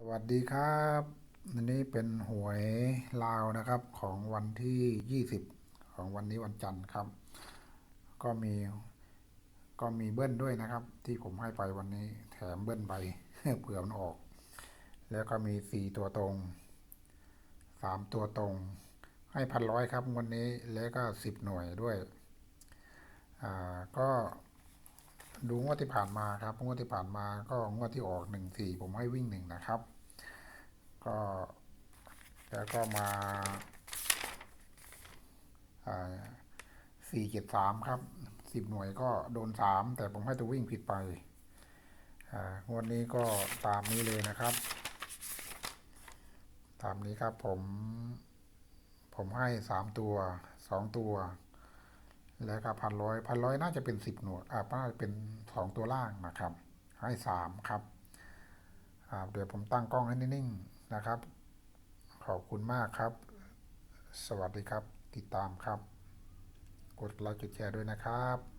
สวัสดีครับอันนี้เป็นหวยลาวนะครับของวันที่ 20 ของวันนี้วันจันทร์ครับ ก็มีก็มีเบิ้ลด้วยนะครับ ที่ผมให้ไปวันนี้แถมเบิ้ลไปเผื่อมันออก แล้วก็มีสี่ตัวตรงสามตัวตรง ให้พันร้อยครับวันนี้แล้วก็สิบหน่วยด้วยอ่าก็ ดูงวดที่ผ่านมาครับงวดที่ผ่านมาก็งวดที่ออกหนึ่งสี่ผมให้วิ่งหนึ่งนะครับ ก็แล้วก็มาสี่เจ็ดสามครับสิบหน่วยก็โดนสามแต่ผมให้ตัววิ่งผิดไปงวดนี้ก็ตามนี้เลยนะครับ ตามนี้ครับผม ผมให้สามตัวสองตัว แล้วก็พันร้อยพันร้อยน่าจะเป็นสิบหน่วยอ่าน่าจะเป็นสองตัวล่างนะครับ ให้สามครับอ่าเดี๋ยวผมตั้งกล้องให้นิ่งๆนะครับ ขอบคุณมากครับ สวัสดีครับ ติดตามครับ กดไลค์กดแชร์ด้วยนะครับ